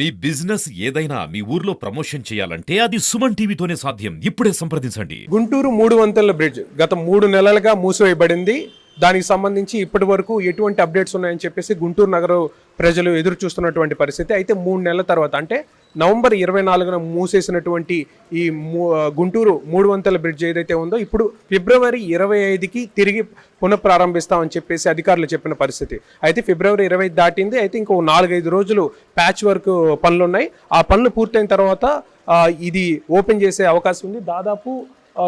మీ business ఏదైనా మీ ఊర్లో promotion చేయాలంటే అది సుమన్ టీవీతోనే సాధ్యం. ఇప్పుడే సంప్రదించండి. గుంటూరు మూడు వంతెనల బ్రిడ్జ్. గత మూడు నెలలుగా మూసివేయబడింది. దానికి సంబంధించి ఇప్పటి వరకు ఎటువంటి అప్డేట్స్ ఉన్నాయని చెప్పేసి గుంటూరు నగర ప్రజలు ఎదురు చూస్తున్నటువంటి పరిస్థితి. అయితే మూడు నెలల తర్వాత అంటే నవంబర్ ఇరవై నాలుగున మూసేసినటువంటి ఈ మూ- గుంటూరు మూడు వంతల బ్రిడ్జ్ ఏదైతే ఉందో ఇప్పుడు ఫిబ్రవరి ఇరవై ఐదుకి తిరిగి పునఃప్రారంభిస్తామని చెప్పేసి అధికారులు చెప్పిన పరిస్థితి. అయితే ఫిబ్రవరి ఇరవై దాటింది అయితే ఇంకో నాలుగైదు రోజులు ప్యాచ్ వర్క్ పనులు ఉన్నాయి ఆ పనులు పూర్తయిన తర్వాత ఇది ఓపెన్ చేసే అవకాశం ఉంది. దాదాపు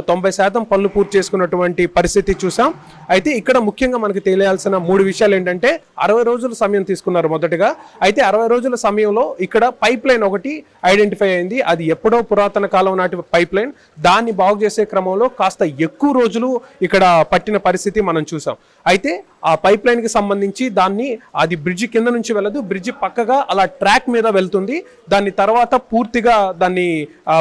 తొంభై శాతం పనులు పూర్తి చేసుకున్నటువంటి పరిస్థితి చూసాం. అయితే ఇక్కడ ముఖ్యంగా మనకి తెలియాల్సిన మూడు విషయాలు ఏంటంటే అరవై రోజుల సమయం తీసుకున్నారు మొదటగా. అయితే అరవై రోజుల సమయంలో ఇక్కడ పైప్ లైన్ ఒకటి ఐడెంటిఫై అయింది. అది ఎప్పుడో పురాతన కాలం నాటి పైప్ లైన్. దాన్ని బాగు చేసే క్రమంలో కాస్త ఎక్కువ రోజులు ఇక్కడ పట్టిన పరిస్థితి మనం చూసాం. అయితే ఆ పైప్ లైన్కి సంబంధించి దాన్ని అది బ్రిడ్జి కింద నుంచి వెళ్ళదు. బ్రిడ్జి పక్కగా అలా ట్రాక్ మీద వెళ్తుంది. దాని తర్వాత పూర్తిగా దాన్ని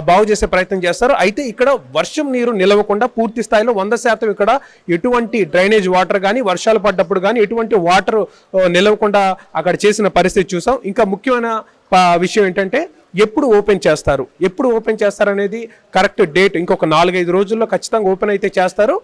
బాగు చేసే ప్రయత్నం చేస్తారు. అయితే ఇక్కడ వర్షం నీరు నిలవకుండా పూర్తి స్థాయిలో వంద శాతం ఇక్కడ ఎటువంటి డ్రైనేజ్ వాటర్ కానీ వర్షాలు పడ్డప్పుడు కానీ ఎటువంటి వాటర్ నిలవకుండా అక్కడ చేసిన పరిస్థితి చూసాం. ఇంకా ముఖ్యమైన విషయం ఏంటంటే ఎప్పుడు ఓపెన్ చేస్తారు? ఎప్పుడు ఓపెన్ చేస్తారు అనేది కరెక్ట్ డేట్ ఇంకొక నాలుగైదు రోజుల్లో ఖచ్చితంగా ఓపెన్ అయితే చేస్తారు.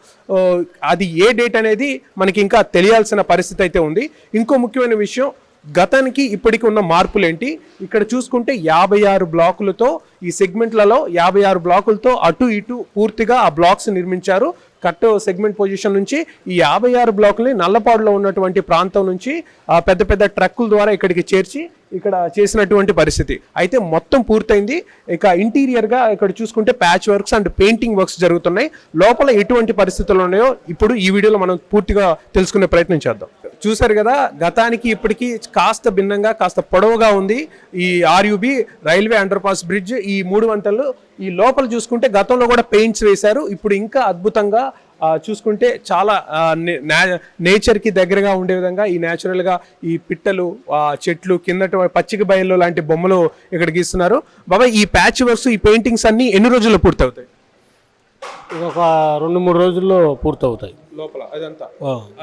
అది ఏ డేట్ అనేది మనకి ఇంకా తెలియాల్సిన పరిస్థితి అయితే ఉంది. ఇంకో ముఖ్యమైన విషయం గతానికి ఇప్పటికి ఉన్న మార్పులు ఏంటి ఇక్కడ చూసుకుంటే యాభై ఆరు బ్లాకులతో ఈ సెగ్మెంట్లలో యాభై ఆరు బ్లాకులతో అటు ఇటు పూర్తిగా ఆ బ్లాక్స్ నిర్మించారు. కట్ సెగ్మెంట్ పొజిషన్ నుంచి ఈ యాభై ఆరు బ్లాకుల్ని నల్లపాడులో ఉన్నటువంటి ప్రాంతం నుంచి ఆ పెద్ద పెద్ద ట్రక్కుల ద్వారా ఇక్కడికి చేర్చి ఇక్కడ చేసినటువంటి పరిస్థితి. అయితే మొత్తం పూర్తయింది. ఇక ఇంటీరియర్గా ఇక్కడ చూసుకుంటే patch works and painting works జరుగుతున్నాయి. లోపల ఎటువంటి పరిస్థితులు ఉన్నాయో ఇప్పుడు ఈ వీడియోలో మనం పూర్తిగా తెలుసుకునే ప్రయత్నం చేద్దాం. చూసారు కదా గతానికి ఇప్పటికీ కాస్త భిన్నంగా కాస్త పొడవుగా ఉంది ఈ ఆర్యుబి రైల్వే అండర్పాస్ బ్రిడ్జ్ ఈ మూడు వంతలు ఈ లోపల చూసుకుంటే గతంలో కూడా పెయింట్స్ వేశారు. ఇప్పుడు ఇంకా అద్భుతంగా చూసుకుంటే చాలా నేచర్కి దగ్గరగా ఉండే విధంగా ఈ న్యాచురల్గా ఈ పిట్టలు ఆ, చెట్లు కిందట పచ్చిక బయలు లాంటి బొమ్మలు ఇక్కడ గీస్తున్నారు. బాబా ఈ ప్యాచ్ వర్క్స్ ఈ పెయింటింగ్స్ అన్ని ఎన్ని రోజుల్లో పూర్తవుతాయి? ఒక రెండు మూడు రోజుల్లో పూర్తవుతాయి. లోపల అదంతా.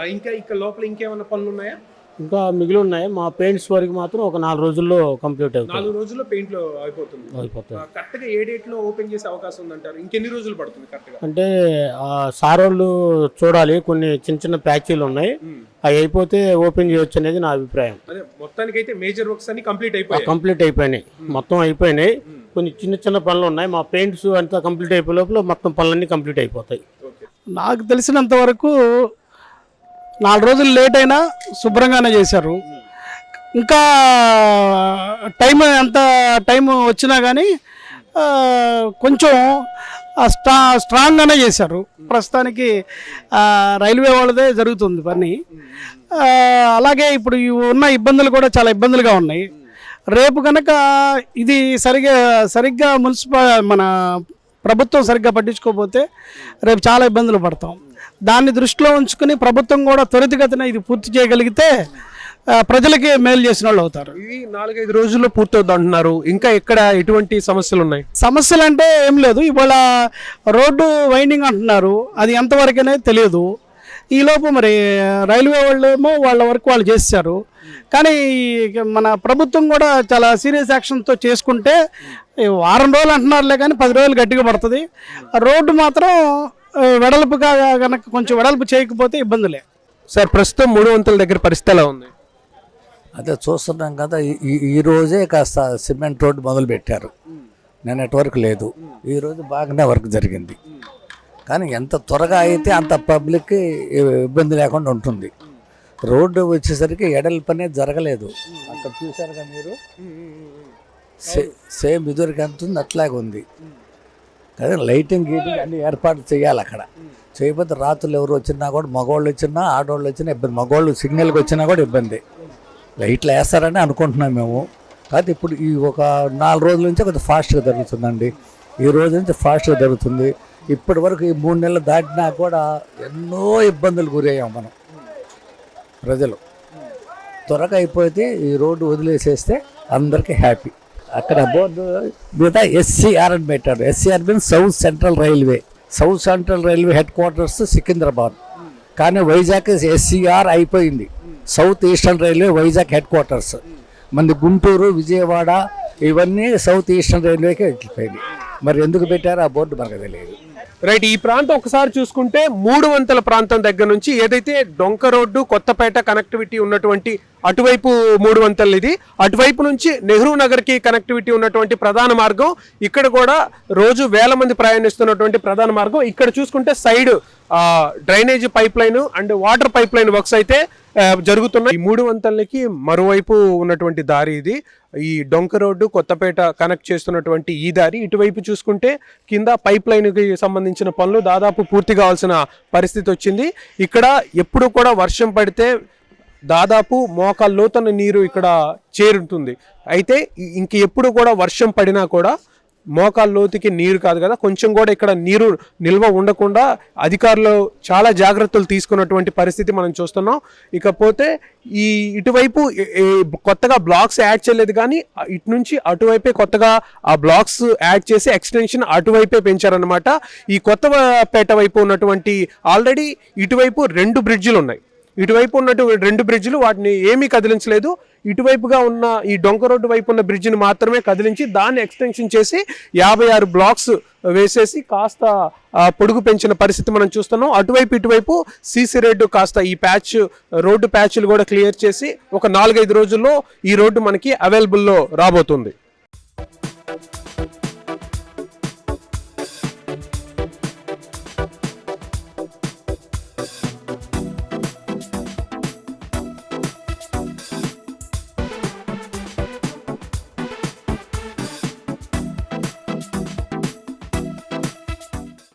ఇంకా ఇక్కడ లోపల ఇంకేమైనా పనులు ఉన్నాయా? ఇంకా మిగిలి ఉన్నాయి మా పెయింట్స్ వరకు మాత్రం ఒక నాలుగు రోజుల్లో కంప్లీట్ అవుతాయి. నాలుగు రోజుల్లో పెయింట్లో అయిపోతుంది. అయిపోతాయి. కరెక్ట్గా ఏ డేట్లో ఓపెన్ చేసే అవకాశం ఉందంటారు? ఇంకెన్ని రోజులు పడుతుంది కరెక్ట్గా అంటే ఆ సార్ వాళ్ళు చూడాలి కొన్ని చిన్న చిన్న ప్యాచీలు ఉన్నాయి. అవి అయిపోతే ఓపెన్ చేయొచ్చు అనేది నా అభిప్రాయం. అదే మొత్తానికి అయితే మేజర్ వర్క్స్ అన్ని కంప్లీట్ అయిపోయాయి. కంప్లీట్ అయిపోయినాయి. మొత్తం అయిపోయినాయి. కొన్ని చిన్న చిన్న పనులు ఉన్నాయి. మా పెయింట్స్ అంతా కంప్లీట్ అయిపోయే లోపల మొత్తం పనులన్నీ కంప్లీట్ అయిపోతాయి. ఓకే. నాకు తెలిసినంత వరకు నాలుగు రోజులు లేట్ అయినా శుభ్రంగానే చేశారు. ఇంకా టైం ఎంత టైం వచ్చినా కానీ కొంచెం స్ట్రా స్ట్రాంగ్గానే చేశారు. ప్రస్తుతానికి రైల్వే వాళ్ళదే జరుగుతుంది పని. అలాగే ఇప్పుడు ఈ ఉన్న ఇబ్బందులు కూడా చాలా ఇబ్బందులుగా ఉన్నాయి. రేపు కనుక ఇది సరిగా సరిగ్గా మున్సిపల్ మన ప్రభుత్వం సరిగ్గా పట్టించుకోకపోతే రేపు చాలా ఇబ్బందులు పడతాం. దాన్ని దృష్టిలో ఉంచుకుని ప్రభుత్వం కూడా త్వరితగతిన ఇది పూర్తి చేయగలిగితే ప్రజలకి మేలు చేసిన వాళ్ళు అవుతారు. ఇది నాలుగైదు రోజుల్లో పూర్తవుద్ది అంటున్నారు. ఇంకా ఎక్కడ ఎటువంటి సమస్యలు ఉన్నాయి? సమస్యలు అంటే ఏం లేదు. ఇవాళ రోడ్డు వైండింగ్ అంటున్నారు. అది ఎంతవరకనే తెలియదు. ఈలోపు మరి రైల్వే వాళ్ళు ఏమో వాళ్ళ వరకు వాళ్ళు చేశారు కానీ మన ప్రభుత్వం కూడా చాలా సీరియస్ యాక్షన్తో చేసుకుంటే వారం రోజులు అంటున్నారులే కానీ పది రోజులు గట్టిగా పడుతుంది. రోడ్డు మాత్రం వెడల్పుగా కనుక కొంచెం వెడల్పు చేయకపోతే ఇబ్బందులే. సార్ ప్రస్తుతం మూడు వంతుల దగ్గర పరిస్థితి ఎలా ఉంది? అదే చూస్తున్నాం కదా ఈ- రోజే కాస్త సిమెంట్ రోడ్డు మొదలు పెట్టారు. నిన్నటి వరకు లేదు. ఈ రోజు బాగానే వర్క్ జరిగింది. కానీ ఎంత త్వరగా అయితే అంత పబ్లిక్కి ఇబ్బంది లేకుండా ఉంటుంది. రోడ్డు వచ్చేసరికి ఎడల్పు అనేది జరగలేదు. అక్కడ చూశారుగా మీరు? సే- సేమ్ ఇదివరకు ఎంత ఉంది? అట్లాగే ఉంది. కానీ లైటింగ్ గీటింగ్ అన్ని ఏర్పాటు చేయాలి అక్కడ. చేయకపోతే రాత్రులు ఎవరు వచ్చినా కూడా మగవాళ్ళు వచ్చినా ఆడవాళ్ళు వచ్చినా ఇబ్బంది. మగవాళ్ళు సిగ్నల్కి వచ్చినా కూడా ఇబ్బంది. లైట్లు వేస్తారని అనుకుంటున్నాం మేము. కాకపోతే ఇప్పుడు ఈ ఒక నాలుగు రోజుల నుంచే కొంచెం ఫాస్ట్గా జరుగుతుందండి. ఈ రోజు నుంచి ఫాస్ట్గా జరుగుతుంది. ఇప్పటి వరకు ఈ మూడు నెలలు దాటినా కూడా ఎన్నో ఇబ్బందులు గురయ్యాం మనం ప్రజలు. త్వరగా అయిపోతే ఈ రోడ్డు వదిలేసేస్తే అందరికీ హ్యాపీ. అక్కడ బోర్డు మీద ఎస్సీఆర్ అని పెట్టాడు SCR mean South Central Railway. South Central Railway headquarters Secunderabad. కానీ వైజాగ్ ఎస్సీఆర్ అయిపోయింది. South Eastern Railway Vizag headquarters. మన గుంటూరు విజయవాడ ఇవన్నీ సౌత్ ఈస్టర్న్ రైల్వేకే వెళ్ళిపోయింది మరి ఎందుకు పెట్టారో? ఆ బోర్డు మనకు తెలియదు. రైట్ ఈ ప్రాంతం ఒకసారి చూసుకుంటే మూడు వంతల ప్రాంతం దగ్గర నుంచి ఏదైతే డొంక రోడ్డు కొత్తపేట కనెక్టివిటీ ఉన్నటువంటి అటువైపు మూడు వంతలు ఇది అటువైపు నుంచి నెహ్రూ నగర్కి కనెక్టివిటీ ఉన్నటువంటి ప్రధాన మార్గం ఇక్కడ కూడా రోజు వేల మంది ప్రయాణిస్తున్నటువంటి ప్రధాన మార్గం. ఇక్కడ చూసుకుంటే side drainage pipeline and water pipeline works అయితే జరుగుతున్నాయి. ఈ మూడు వంతలకి మరోవైపు ఉన్నటువంటి దారి ఇది. ఈ డొంక రోడ్డు కొత్తపేట కనెక్ట్ చేస్తున్నటువంటి ఈ దారి. ఇటువైపు చూసుకుంటే కింద పైప్ లైన్కి సంబంధించిన పనులు దాదాపు పూర్తి కావాల్సిన పరిస్థితి వచ్చింది. ఇక్కడ ఎప్పుడు కూడా వర్షం పడితే దాదాపు మోకాలు లోతన నీరు ఇక్కడ చేరుతుంది అయితే ఇంక ఎప్పుడు కూడా వర్షం పడినా కూడా మోకాలు లోతుకి నీరు కాదు కదా కొంచెం కూడా ఇక్కడ నీరు నిల్వ ఉండకుండా అధికారులు చాలా జాగ్రత్తలు తీసుకున్నటువంటి పరిస్థితి మనం చూస్తున్నాం. ఇకపోతే ఈ ఇటువైపు కొత్తగా బ్లాక్స్ యాడ్ చేయలేదు కానీ ఇటు నుంచి అటువైపే కొత్తగా ఆ బ్లాక్స్ యాడ్ చేసి ఎక్స్టెన్షన్ అటువైపే పెంచారనమాట ఈ కొత్తపేట వైపు ఉన్నటువంటి ఆల్రెడీ ఇటువైపు రెండు బ్రిడ్జిలు ఉన్నాయి ఇటువైపు ఉన్నట్టు రెండు బ్రిడ్జ్లు వాటిని ఏమీ కదిలించలేదు. ఇటువైపుగా ఉన్న ఈ డొంక రోడ్డు వైపు ఉన్న బ్రిడ్జిని మాత్రమే కదిలించి దాన్ని ఎక్స్టెన్షన్ చేసి యాభై ఆరు బ్లాక్స్ వేసేసి కాస్త పొడుగు పెంచిన పరిస్థితి మనం చూస్తున్నాం. అటువైపు ఇటువైపు సీసీ రోడ్డు కాస్త ఈ ప్యాచ్ రోడ్డు ప్యాచ్లు కూడా క్లియర్ చేసి ఒక నాలుగైదు రోజుల్లో ఈ రోడ్డు మనకి అవైలబుల్లో రాబోతుంది.